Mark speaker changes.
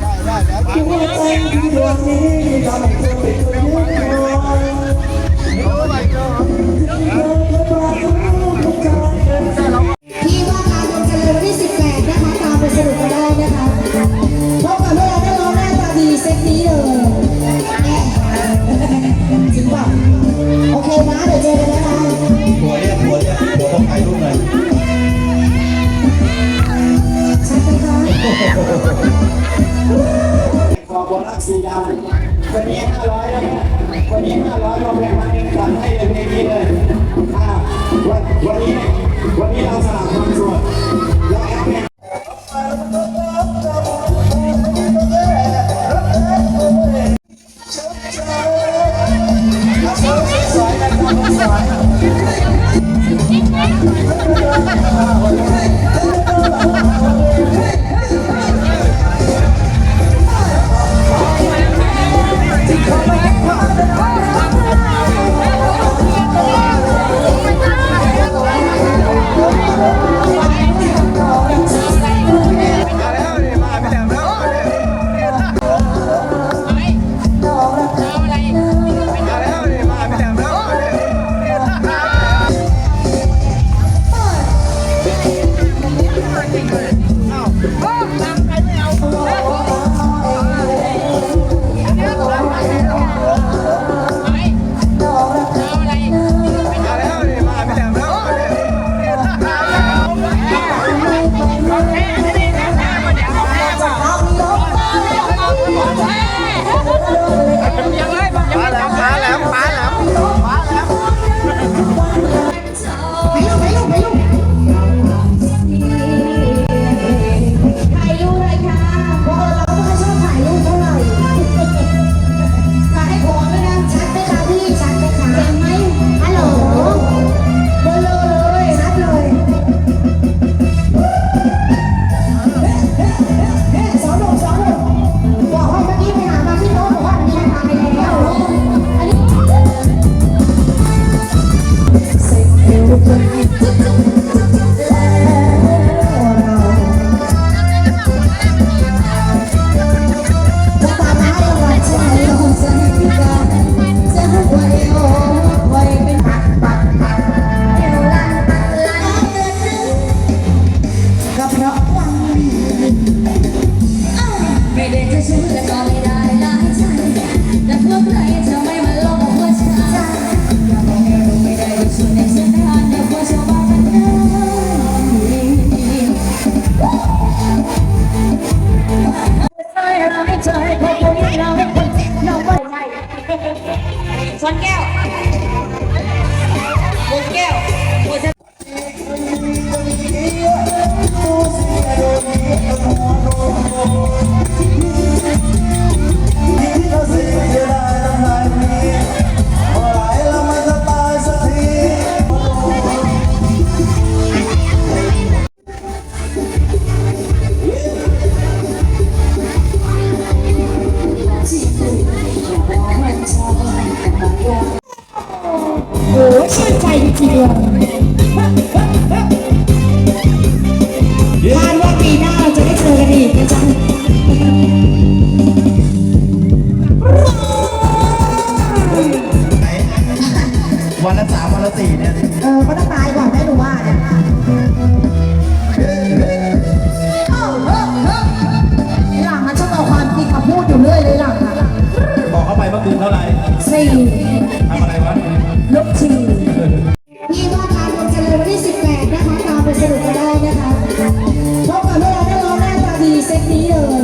Speaker 1: ได้
Speaker 2: ได้แล้ว
Speaker 3: สีดำ
Speaker 4: วันนี้ห้าร้อยวันนี้ห้าร้อยเราแบ่งมาเองสามให้เลยเพลงนี้เลยอ่าวันวันนี้วันนี้เราสลับความสว สี่เนี่ยเออเขา
Speaker 1: ต้องตายก่อนใม่หนูว่าเนี่ยเหลังมันชอบเอาความจริงมาพูดอ
Speaker 3: ยู่เลยเลยหลังอะบอกเขาไปว่าคืนเท่าไหร่สี่ทำอะไรวะลุกชิงนี่ก็ทางคนเจริญวันที่สิบแปดนะคะตามไปสรุปกันได้นะคะพบกับพวกเราได้ร้องหน้า
Speaker 4: ตาดีเซตนี้เลย